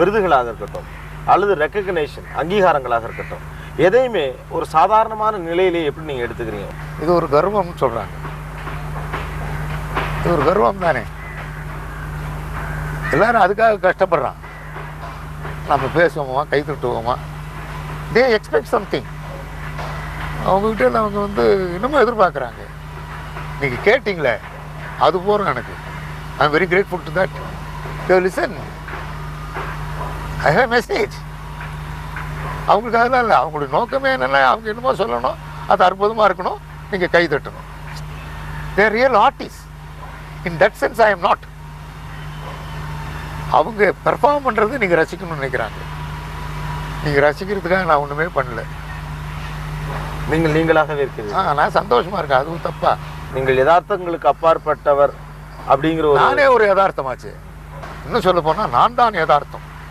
விருதுகளாக இருக்கட்டும் அல்லது ரெக்கக்னேஷன் அங்கீகாரங்களாக இருக்கட்டும் எதையுமே ஒரு சாதாரணமான நிலையிலே எப்படி நீங்க எடுத்துக்கிறீங்க? இது ஒரு கர்வம்னு சொல்கிறாங்க இது ஒரு கர்வம் தானே. எல்லாரும் அதுக்காக கஷ்டப்படுறான். நம்ம பேசுவோமா கை தட்டுவோமா? தே எக்ஸ்பெக்ட் சம்திங் அவங்ககிட்ட அவங்க வந்து இன்னமும் எதிர்பார்க்குறாங்க. நீங்கள் கேட்டிங்களே அது போகிறோம் எனக்கு. I am very grateful to that listen I have message அவங்களுக்கு அதெல்லாம் இல்லை. அவங்களுடைய நோக்கமே என்னென்ன அவங்க என்னமோ சொல்லணும். அது அற்புதமாக இருக்கணும். நீங்கள் கை தட்டணும். They're real artist in that sense I am not அவங்க பெர்ஃபார்ம் பண்ணுறது நீங்கள் ரசிக்கணும்னு நினைக்கிறாங்க. நீங்கள் ரசிக்கிறதுக்காக நான் ஒன்றுமே பண்ணல. நீங்கள் நீங்களாகவே இருக்கிறீர்கள் ஆ நான் சந்தோஷமாக இருக்கேன். அதுவும் தப்பா. நீங்கள் யதார்த்தங்களுக்கு அப்பாற்பட்டவர் அப்படிங்கிற ஒரு நானே ஒரு யதார்த்தமாச்சு. இன்னும் சொல்ல போனால் நான் தான் யதார்த்தம்.